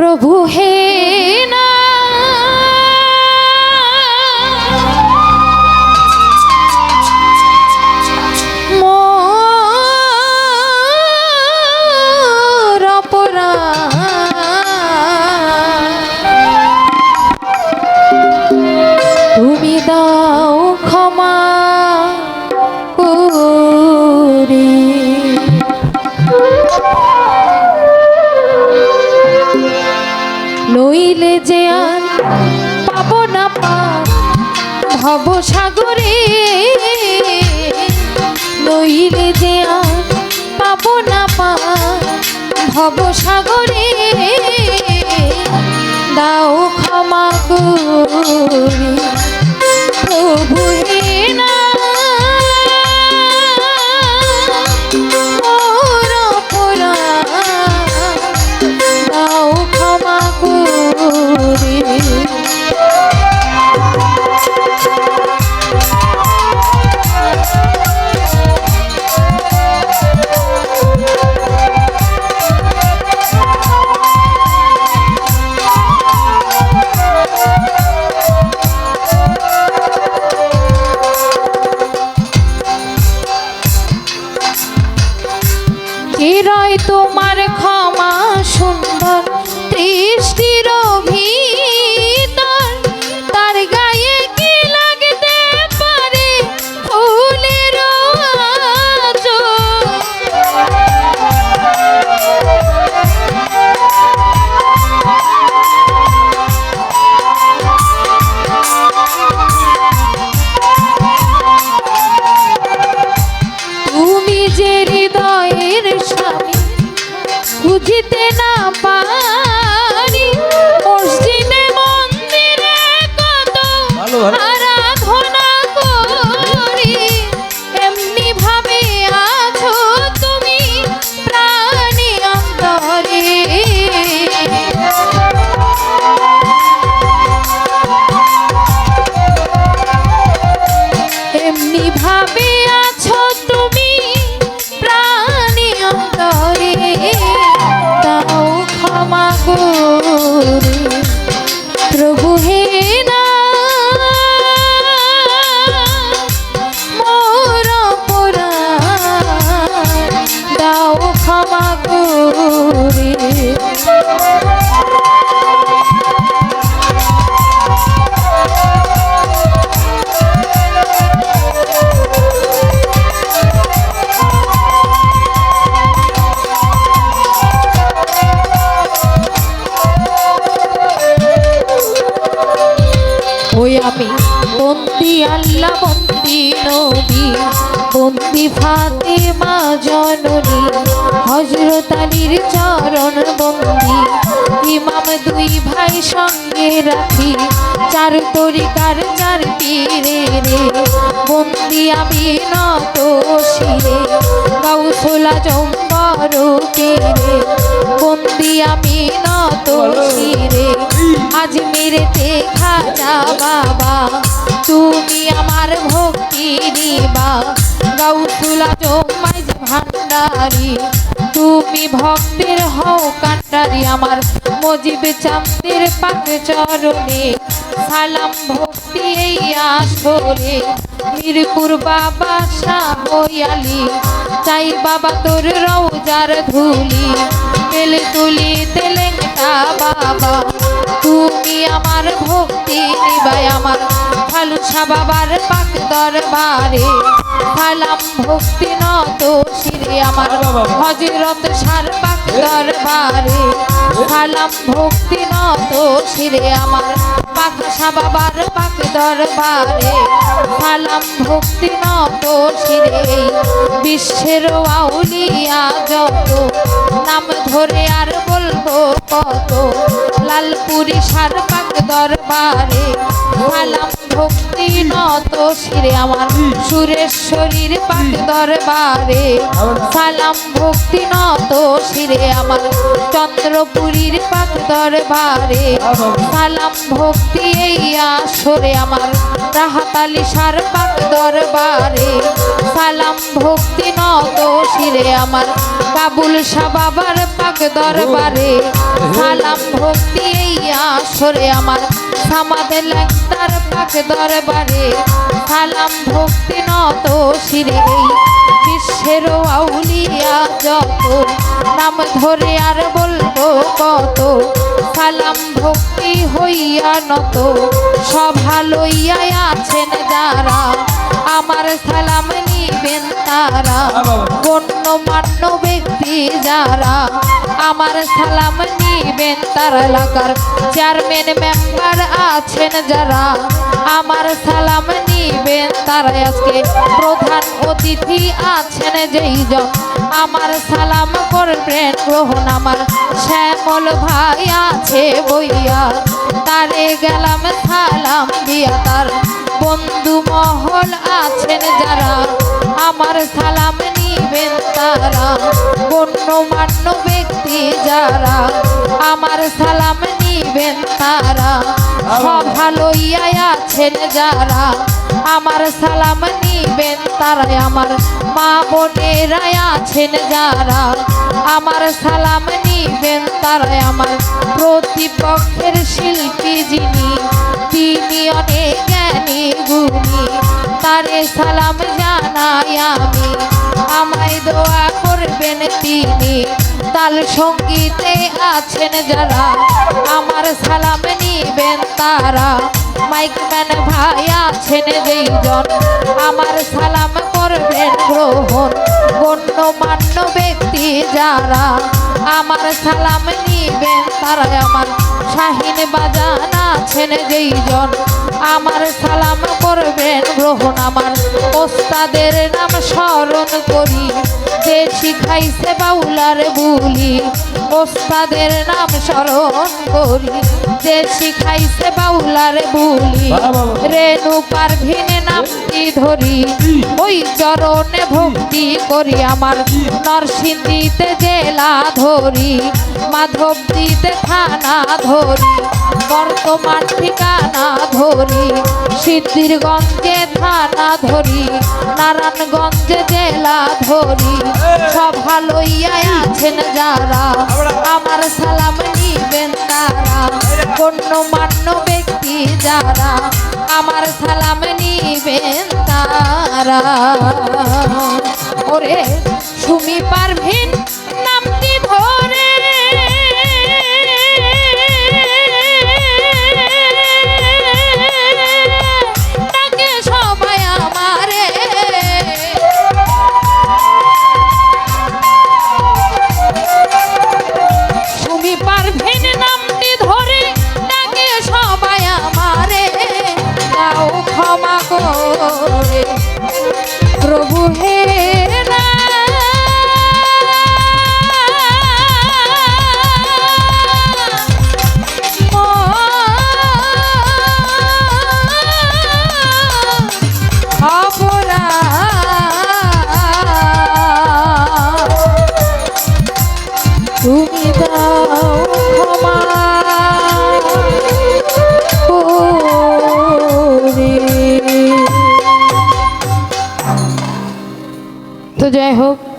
প্রভু হে নইলে যে আর পাব না পা। ভব সাগরে নইলে যে আর পাব না পা। ভব সাগরে দাও ক্ষমা করে। ভাবে আল্লাহ বন্দি নবী বন্দি ফাতেমা জননী হজরত আলীর চরণ বন্দি। ইমাম দুই ভাই সঙ্গে রাখি চার তরিকার চার পীরে রে। বন্দি আমি নত শিরে গাউসোলা জম্বর পীরে বন্দি আমি নত শিরে আজ মেরেতে খাজা বাবা। তুমি আমার ভক্তি নিবা গাউতুলা জমাইজ ভান্ডারি। তুমি ভক্তের হও কান্ডারি, আমার মজিব চান্দের পাক চরণে। সালাম ভক্তি এই আসরে, মিরপুর বাবা শাহয়ালি চাই বাবা তোর রওজার ধুলি, তেল তুলি তেলেঙ্গা বাবা। তুমি আমার ভক্তি নিবাই, আমার ফালুসা বাবার পাক দরবারে সালাম ভক্তি নত শিরে আমার হজরত সার পাক দরবারে সালাম ভক্তি নত শিরে আমার পাক বাবার পাক দরবারে সালাম ভক্তি নত শিরে বিশ্বের আউলিয়া যত নাম ধরে আর বলব কত লালপুরি সার পাক দরবারে সালাম ভক্তি নত শিরে আমার সুরেশ্বরীর পাক দরবারে। সালাম ভক্তি নত শিরে আমার চন্দ্রপুরীর পাক দরবারে। সালাম ভক্তি এই আসরে আমার রাহাতালি সার পাক দরবারে। সালাম ভক্তি নত শিরে আমার কাবুল শাহ বাবার পাক দরবারে। সালাম ভক্তি এই আসরে আমার সামাদ লেঙ্গার পাক দরবারে। সালাম ভক্তি নত শিরে। বিশ্বের আউলিয়া যত নাম ধরে আর বলব কত। সালাম ভক্তি হইয়া নত সভা লইয়া আছেন যারা। আমার সালাম নিবেন তারা গণ্যমান্য ব্যক্তি যারা। আমার সালাম নিবেন তার এলাকার চেয়ারম্যান মেম্বার আছেন যারা। আমার সালাম নিবেন তারা আজকে প্রধান অতিথি আছেন যেই জন। আমার সালাম করবেন গ্রহণ আমার শ্যামল ভাই আছে বইয়া। তারে গেলাম সালাম দিয়া তার বন্ধু মহল আছেন যারা। আমার সালাম নিবেন তারা। গণ্যমান্য ব্যক্তি যারা আমার সালাম নিবেন তারা লইয়া আছেন যারা আমার সালাম নিবেন তারা আমার মা বোনেরা আছেন যারা আমার সালাম নিবেন তারা আমার প্রতিপক্ষের শিল্পী যিনি, তিনি অনেক জ্ঞানী, গুণী। তারে সালাম জানাই আমি। আমায় দোয়া করবেন তিনি। তাল সঙ্গীতে আছেন যারা। আমার সালাম নিবেন তারা। মাইকম্যান ভাই আছেন যেইজন আমার সালাম করবেন গ্রহণ গণ্যমান্য ব্যক্তি যারা। আমার সালাম নিবেন তারা আমার। শাহিন বাজান আছেন যেইজন আমার সালাম করবেন গ্রহণ আমার। ওস্তাদের নাম স্মরণ করি যে শিখাইছে বাউলার বুলি। ওস্তাদের নাম স্মরণ করি যে শিখাইছে বাউলার বুলি। রেণু পারভিনে নামটি ধরি ওই চরণে ভক্তি করি আমার। নরসিংদীতে জেলা ধরি মাধব দিতে থানা ধরি। বর্তমান ঠিকানা ধরি। সিদ্ধিরগঞ্জে থানা ধরি, নারায়ণগঞ্জে জেলা ধরি। সভা লইয়া আছেন যারা, আমার সালাম নিবেন তারা। গণ্যমান্য ব্যক্তি যারা, আমার সালাম নিবেন তারা। ওরে যাই হোক।